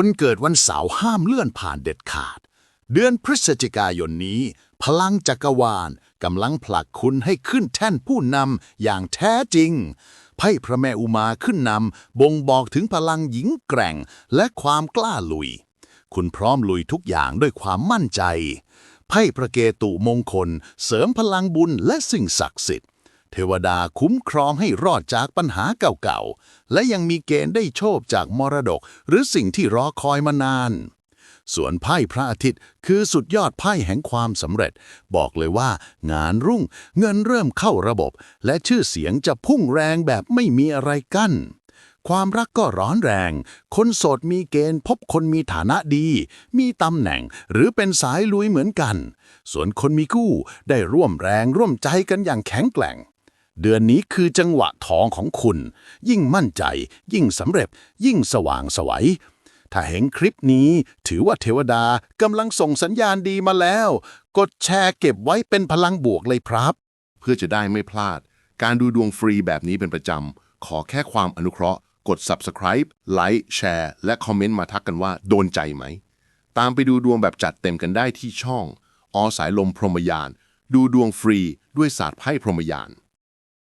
คนเกิดวันเสาร์ห้ามเลื่อนผ่านเด็ดขาด เดือนพฤศจิกายนนี้ พลังจักรวาลกำลังผลักคุณให้ขึ้นแท่นผู้นำอย่างแท้จริงไพ่พระแม่อุมาขึ้นนำบ่งบอกถึงพลังหญิงแกร่งและความกล้าลุย คุณพร้อมลุยทุกอย่างด้วยความมั่นใจไพ่พระเกตุมงคล เสริมพลังบุญและสิ่งศักดิ์สิทธิ์ เทวดาคุ้มครองให้รอดจากปัญหาเก่าๆ และยังมีเกณฑ์ได้โชคจากมรดก หรือสิ่งที่รอคอยมานาน ส่วนไพ่พระอาทิตย์คือสุดยอดไพ่แห่งความสำเร็จ บอกเลยว่า งานรุ่งเงินเริ่มเข้าระบบ และชื่อเสียงจะพุ่งแรงแบบไม่มีอะไรกั้นความรักก็ร้อนแรง คนโสดมีเกณฑ์พบคนมีฐานะดี มีตำแหน่งหรือเป็นสายลุยเหมือนกัน ส่วนคนมีคู่ได้ร่วมแรงร่วมใจกันอย่างแข็งแกร่ง เดือนนี้คือจังหวะทองของคุณ ยิ่งมั่นใจ ยิ่งสำเร็จ ยิ่งสว่างสวัยถ้าเห็นคลิปนี้ถือว่าเทวดากำลังส่งสัญญาณดีมาแล้ว กดแชร์เก็บไว้เป็นพลังบวกเลยครับ เพื่อจะได้ไม่พลาด การดูดวงฟรีแบบนี้เป็นประจำ ขอแค่ความอนุเคราะห์ กด subscribe ไลค์แชร์และคอมเมนต์มาทักกันว่าโดนใจไหม ตามไปดูดวงแบบจัดเต็มกันได้ที่ช่อง อสายลมพรหมยาน ดูดวงฟรีด้วยศาสตร์ไพ่พรหมยาน